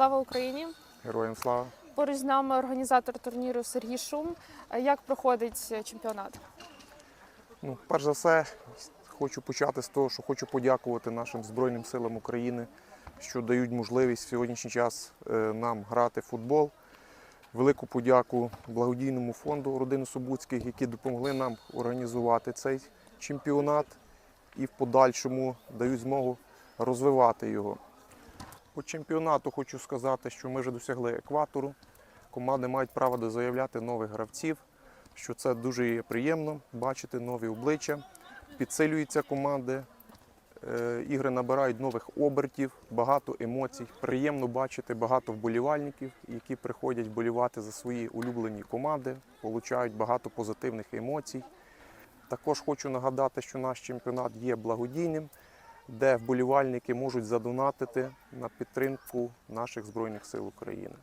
Слава Україні! Героям слава! Поруч з нами організатор турніру Сергій Шум. Як проходить чемпіонат? Ну, перш за все, хочу почати з того, що хочу подякувати нашим Збройним силам України, що дають можливість в сьогоднішній час е, нам грати в футбол. Велику подяку благодійному фонду родини Субуцьких, які допомогли нам організувати цей чемпіонат і в подальшому дають змогу розвивати його. По чемпіонату хочу сказати, що ми вже досягли екватору. Команди мають право заявляти нових гравців, що це дуже є приємно бачити нові обличчя. Підсилюються команди, е, ігри набирають нових обертів, багато емоцій. Приємно бачити багато вболівальників, які приходять вболівати за свої улюблені команди, получають багато позитивних емоцій. Також хочу нагадати, що наш чемпіонат є благодійним, де вболівальники можуть задонатити на підтримку наших Збройних сил України.